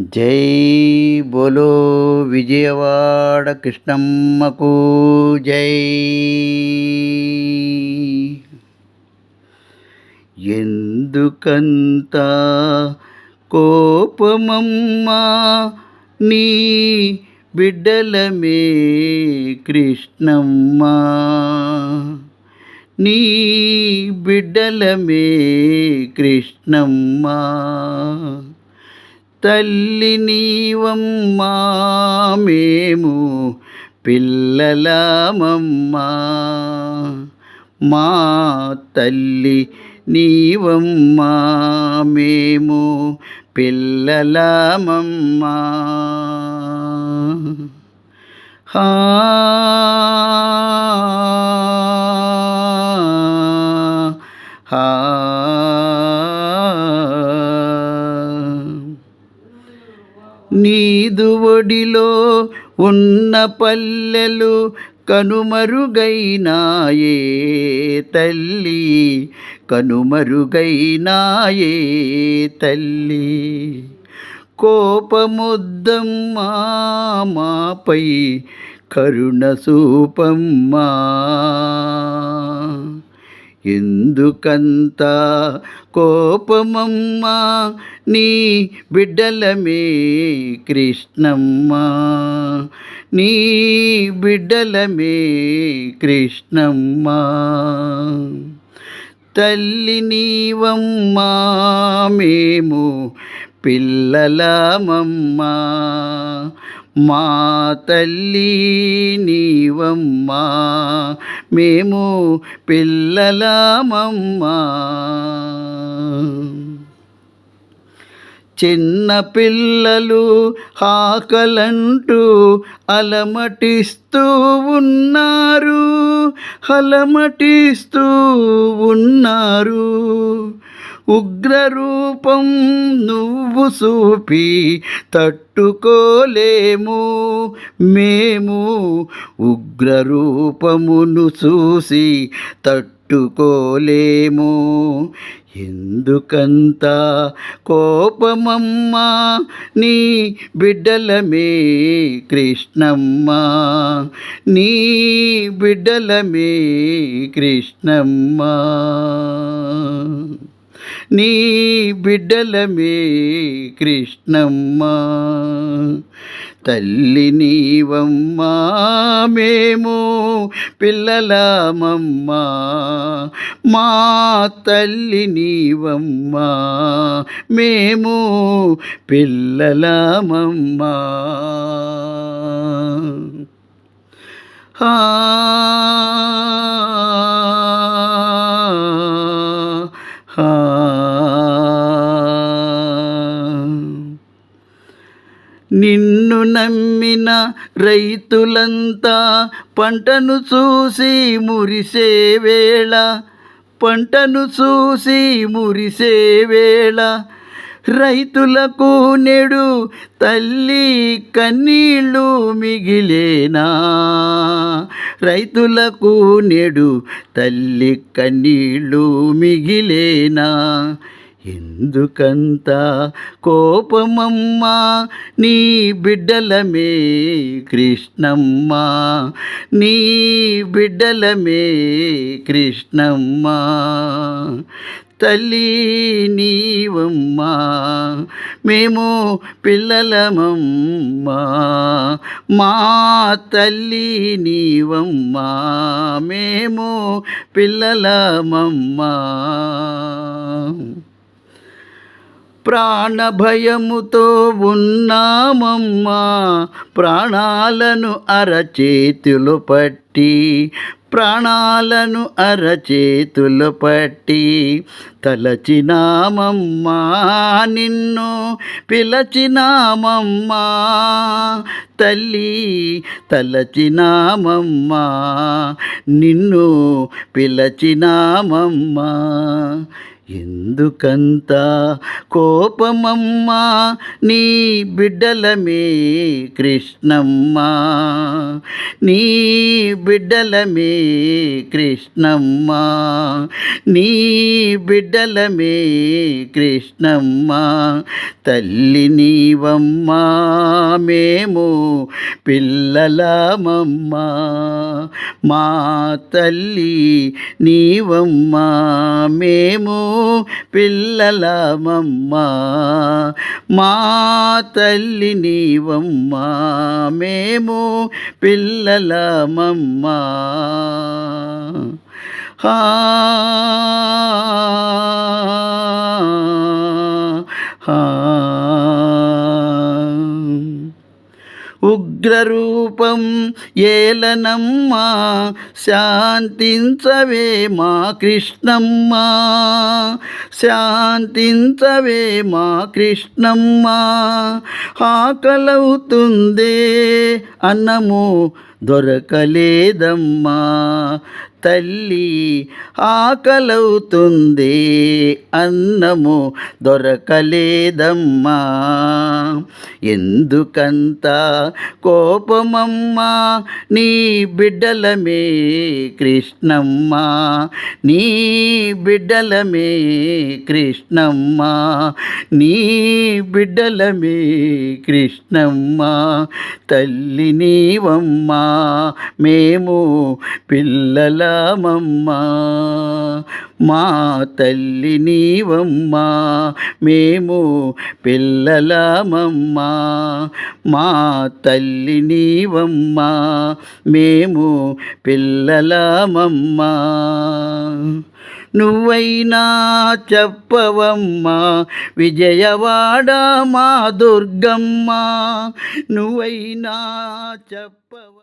జై బోలో విజయవాడ కృష్ణమ్మకు జై. ఎందుకంత కోపమమ్మా నీ బిడ్డలమే కృష్ణమ్మా. నీ బిడ్డలమే కృష్ణమ్మా. తల్లి నీవమ్మా మేము పిల్లలమమ్మా. మా తల్లి నీవమ్మా మేము పిల్లలమమ్మా. హా ఉన్న పల్లెలు కనుమరుగైనాయే తల్లి కనుమరుగైనాయే తల్లి. కోపముద్దమ్మా మాపై కరుణ సూపమ్మా. ఎందుకంత కోపమమ్మా నీ బిడ్డలమే కృష్ణమ్మా. నీ బిడ్డలమే కృష్ణమ్మా. తల్లి నీవమ్మా మేము పిల్లలమమ్మా. మా తల్లి నీవమ్మా మేము పిల్లలమమ్మా. చిన్న పిల్లలు ఆకలంటూ అలమటిస్తూ ఉన్నారు అలమటిస్తూ ఉన్నారు. ఉగ్రరూపం నువ్వు చూపి తట్టుకోలేము. మేము ఉగ్రరూపమును చూసి తట్టుకోలేము. ఎందుకంత కోపమమ్మా నీ బిడ్డలమే కృష్ణమ్మా. నీ బిడ్డలమే కృష్ణమ్మా. నీ బిడ్డలమే కృష్ణమ్మా. తల్లి నీవమ్మా మేము పిల్లలమమ్మా. మా తల్లి నీవమ్మా మేము పిల్లలమమ్మా. ఆ నిన్ను నమ్మిన రైతులంతా పంటను చూసి మురిసే వేళ పంటను చూసి మురిసే వేళ రైతులకు నేడు తల్లి కన్నీళ్ళు మిగిలేనా? రైతులకు నేడు తల్లి కన్నీళ్ళు మిగిలేనా? ఎందుకంత కోపమమ్మా నీ బిడ్డలమే కృష్ణమ్మా? నీ బిడ్డలమే కృష్ణమ్మా? తల్లి నీవమ్మా మేము పిల్లలమమ్మా. మా తల్లి నీవమ్మా మేము పిల్లలమమ్మా. ప్రాణభయముతో ఉన్నామమ్మా ప్రాణాలను అరచేతులు పట్టి ప్రాణాలను అరచేతులు పట్టి తలచినామమ్మా నిన్ను పిలచినామమ్మా తల్లి తలచినామమ్మా నిన్ను పిలచినామమ్మా. ఎందుకంత కోపమమ్మా నీ బిడ్డలమే కృష్ణమ్మ. నీ బిడ్డలమే కృష్ణమ్మ. నీ బిడ్డలమే కృష్ణమ్మ. తల్లి నీవమ్మా మేము పిల్లలమమ్మా. మా తల్లి నీవమ్మా మేము పిల్లల మమ్మా మా తల్లి నీవమ్మా మేము పిల్లలమమ్మా. హా హా. ఉగ్రరూపం ఏలనమ్మా శాంతించవే మా కృష్ణమ్మ. శాంతించవే మా కృష్ణమ్మ. ఆకలవుతుందే అన్నము దొరకలేదమ్మా. తల్లి ఆకలవుతుంది అన్నము దొరకలేదమ్మా. ఎందుకంత కోపమమ్మా నీ బిడ్డలమే కృష్ణమ్మ. నీ బిడ్డలమే కృష్ణమ్మ. నీ బిడ్డలమే కృష్ణమ్మ. తల్లి నీవమ్మా మేము పిల్లల పిల్లలమమ్మా మా తల్లి నీవమ్మా మేము పిల్లలమమ్మా మా తల్లి నీవమ్మా మేము పిల్లలమమ్మా. నువ్వైనా చెప్పవమ్మా విజయవాడ మా దుర్గమ్మ నువ్వైనా చెప్పవ